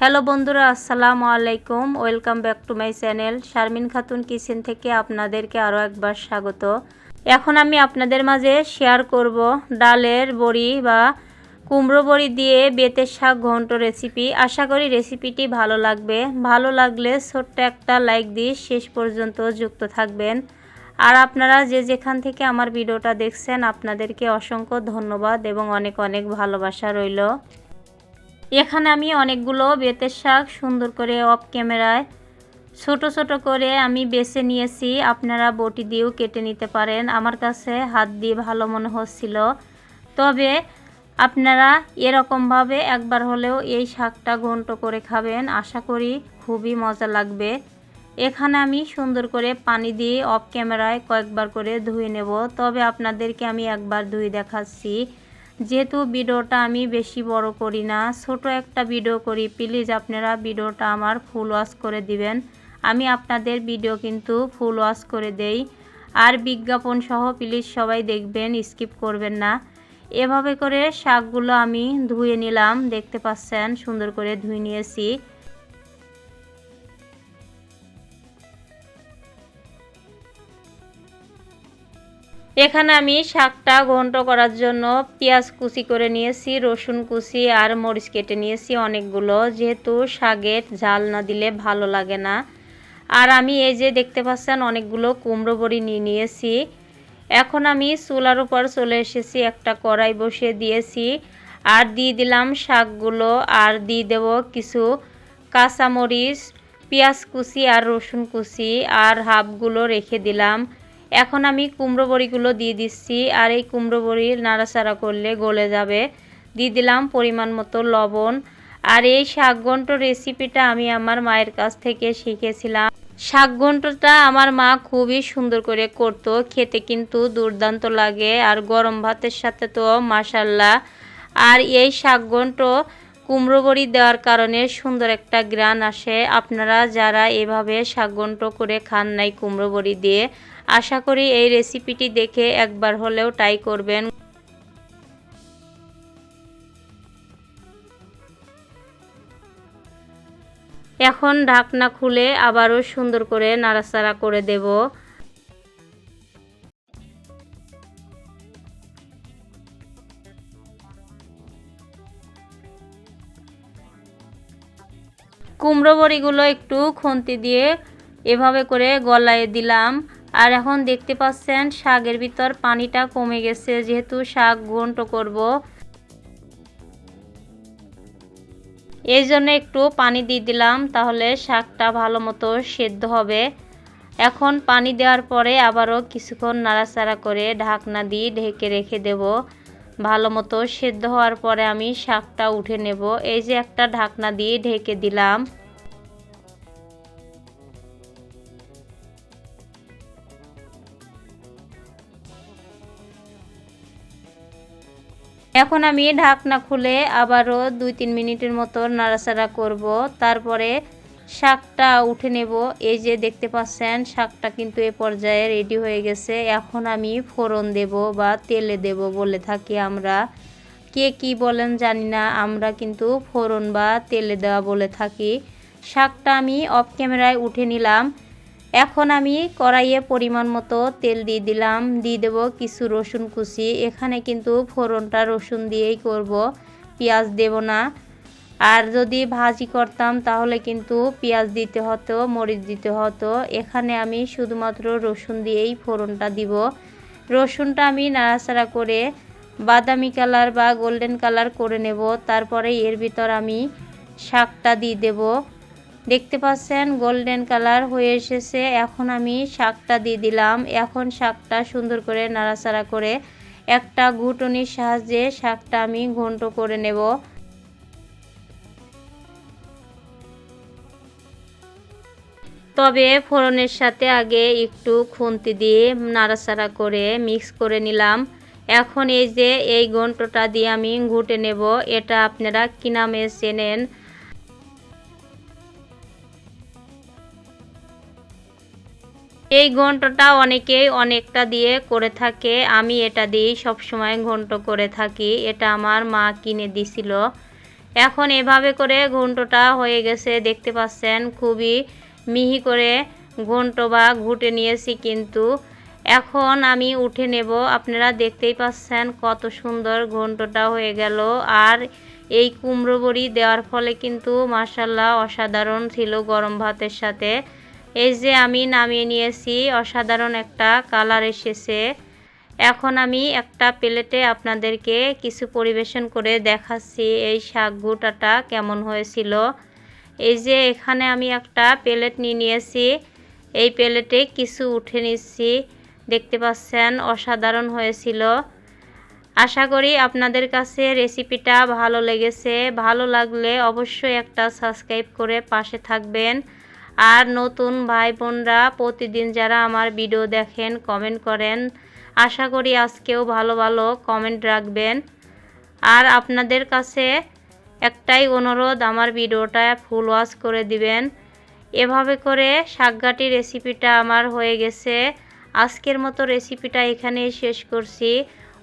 Hello বন্ধুরা, আসসালামু আলাইকুম। Welcome back to my channel Sharmin Khatun kitchen থেকে আপনাদেরকে আরও একবার স্বাগত। এখন আমি আপনাদের মাঝে শেয়ার করব ডালের বড়ি বা কুমড়ো বড়ি দিয়ে বেতের শাক ঘন্ট রেসিপি আশা করি রেসিপিটি ভালো লাগবে। ভালো লাগলে ছোট্ট একটা লাইক দিয়ে শেষ পর্যন্ত যুক্ত থাকবেন। আর আপনারা যে যেখান থেকে আমার ভিডিওটা দেখছেন, আপনাদেরকে অসংখ্য ধন্যবাদ এবং অনেক অনেক ভালোবাসা রইল। এখানে আমি অনেকগুলো বেতের শাক সুন্দর করে অফ ক্যামেরায় ছোট ছোট করে আমি বেছে নিয়েছি। আপনারা বটি দিয়েও কেটে নিতে পারেন। আমার কাছে হাত দিয়ে ভালো মনে হচ্ছিল। তবে আপনারা এরকমভাবে একবার হলেও এই শাকটা ঘন্ট করে খাবেন। আশা করি খুবই মজা লাগবে। এখানে আমি সুন্দর করে পানি দিয়ে অফ ক্যামেরায় কয়েকবার করে ধুয়ে নেব। তবে আপনাদেরকে আমি একবার ধুয়ে দেখাচ্ছি। যেহেতু ভিডিওটা আমি বেশি বড় করি না, ছোট একটা ভিডিও করি, প্লিজ আপনারা ভিডিওটা আমার ফুল ওয়াশ করে দিবেন। আমি আপনাদের ভিডিও কিন্তু ফুল ওয়াশ করে দেই। আর বিজ্ঞাপন সহ প্লিজ সবাই দেখবেন স্কিপ করবেন না। এভাবে করে শাকগুলো আমি ধুয়ে নিলাম, দেখতে পাচ্ছেন, সুন্দর করে ধুয়ে নিয়েছি। এখানে আমি শাকটা ঘন্ট করার জন্য পেঁয়াজ কুচি করে নিয়েছি, রসুন কুচি আর মরিচ কেটে নিয়েছি অনেকগুলো। যেহেতু শাকের ঝাল না দিলে ভালো লাগে না। আর আমি এই যে দেখতে পাচ্ছেন অনেকগুলো কুমড়ো বড়ি নিয়ে নিয়েছি। এখন আমি চুলার উপর চলে এসেছি, একটা কড়াই বসিয়ে দিয়েছি। আর দিয়ে দিলাম শাকগুলো আর দিয়ে দেব কিছু কাঁচামরিচ, পেঁয়াজ কুচি আর রসুন কুচি আর হাফগুলো রেখে দিলাম। এখন আমি কুমড়ো বড়িগুলো দিয়ে দিচ্ছি, আর এই কুমড়ো বড়ি নাড়াচাড়া করলে গলে যাবে। দিয়ে দিলাম পরিমাণ মতো লবণ। আর এই শাকঘণ্ট রেসিপিটা আমি আমার মায়ের কাছ থেকে শিখেছিলাম। শাকঘণ্টটা আমার মা খুবই সুন্দর করে করতো, খেতে কিন্তু দুর্দান্ত লাগে, আর গরম ভাতের সাথে তো মাসাল্লা আর এই শাকঘণ্ট কুমড়ো বড়ি দেওয়ার কারণে সুন্দর একটা গ্রান আসে। আপনারা যারা এভাবে শাকঘণ্ট করে খান নাই কুমড়ো বড়ি দিয়ে আশা করি এই রেসিপিটি দেখে একবার হলেও ট্রাই করবেন। এখন ঢাকনা খুলে আবারও সুন্দর করে নাড়াচাড়া করে দেব। কুমড়ো বড়িগুলো একটু খুন্তি দিয়ে এভাবে করে গলায় দিলাম। আর এখন দেখতে পাচ্ছেন শাকের ভিতর পানিটা কমে গেছে, যেহেতু শাক ঘন্ট করব। এই জন্য একটু পানি দিয়ে দিলাম, তাহলে শাকটা ভালো মতো সেদ্ধ হবে। এখন পানি দেওয়ার পরে আবারও কিছুক্ষণ নাড়াচাড়া করে ঢাকনা দিয়ে ঢেকে রেখে দেব। ভালো মতো সেদ্ধ হওয়ার পরে আমি শাকটা উঠে নেব। এই যে একটা ঢাকনা দিয়ে ঢেকে দিলাম। এখন আমি ঢাকনা খুলে আবারও দুই তিন মিনিটের মতো নাড়াচাড়া করব। তারপরে শাকটা উঠে নেব। এই যে দেখতে পাচ্ছেন, শাকটা কিন্তু এ পর্যায়ে রেডি হয়ে গেছে। এখন আমি ফোড়ন দেব বা তেলে দেব বলে থাকি আমরা। কে কি বলেন জানি না, আমরা কিন্তু ফোড়ন বা তেলে দেওয়া বলে থাকি। শাকটা আমি অফ ক্যামেরায় উঠে নিলাম। এখন আমি কড়াইয়ে পরিমাণ মতো তেল দিয়ে দিলাম। দিয়ে দেব কিছু রসুন কুচি। এখানে কিন্তু ফোড়নটা রসুন দিয়েই করব। পেঁয়াজ দেব না। আর যদি ভাজি করতাম তাহলে কিন্তু পেঁয়াজ দিতে হতো, মরিচ দিতে হতো। এখানে আমি শুধুমাত্র রসুন দিয়েই ফোড়নটা দিব। রসুনটা আমি নাড়াচাড়া করে বাদামি কালার বা গোল্ডেন কালার করে নেব। তারপরে এর ভিতর আমি শাকটা দিয়ে দেবো। দেখতে পাচ্ছেন গোল্ডেন কালার হয়ে এসেছে। এখন আমি শাকটা দিয়ে দিলাম। এখন শাকটা সুন্দর করে নাড়াচাড়া করে একটা ঘুটনির সাহায্যে শাকটা আমি ঘন্ট করে নেব। তবে ফোড়নের সাথে আগে একটু খুন্তি দিয়ে নাড়াচাড়া করে মিক্স করে নিলাম। এখন এই যে এই ঘন্টটা দিয়ে আমি ঘুটে নেব। এটা আপনারা কি নামে চেনেন। এই ঘন্টটা অনেকেই অনেকটা দিয়ে করে থাকে। আমি এটা দিয়েই সবসময় ঘন্ট করে থাকি। এটা আমার মা কিনে দিছিল। এখন এভাবে করে ঘন্টটা হয়ে গেছে, দেখতে পাচ্ছেন? খুবই মিহি করে ঘন্ট বা ঘুটে নিয়েছি কিন্তু। এখন আমি উঠে নেব। আপনারা দেখতেই পাচ্ছেন কত সুন্দর ঘন্টটা হয়ে গেল। আর এই কুমড়ো বড়ি দেওয়ার ফলে কিন্তু মাসাল্লাহ অসাধারণ ছিল গরম ভাতের সাথে। এই যে আমি নামিয়ে নিয়েছি, অসাধারণ একটা কালার এসেছে। এখন আমি একটা প্লেটে আপনাদেরকে কিছু পরিবেশন করে দেখাচ্ছি, এই শাক গোটাটা কেমন হয়েছিল। এই যে এখানে আমি একটা প্লেট নিয়ে নিয়েছি, এই প্লেটে কিছু উঠে নিচ্ছি, দেখতে পাচ্ছেন অসাধারণ হয়েছিল। আশা করি আপনাদের কাছে রেসিপিটা ভালো লেগেছে, ভালো লাগলে অবশ্যই একটা সাবস্ক্রাইব করে পাশে থাকবেন। আর নতুন ভাই বোনরা প্রতিদিন যারা আমার ভিডিও দেখেন কমেন্ট করেন, আশা করি আজকেও ভালো ভালো কমেন্ট রাখবেন। আর আপনাদের কাছে একটাই অনুরোধ, আমার ভিডিওটা ফুল ওয়াশ করে দিবেন। এভাবে করে শাকগাটি রেসিপিটা আমার হয়ে গেছে। আজকের মতো রেসিপিটা এখানেই শেষ করছি।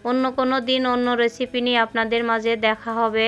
অন্য কোনো দিন অন্য রেসিপি নিয়ে আপনাদের মাঝে দেখা হবে।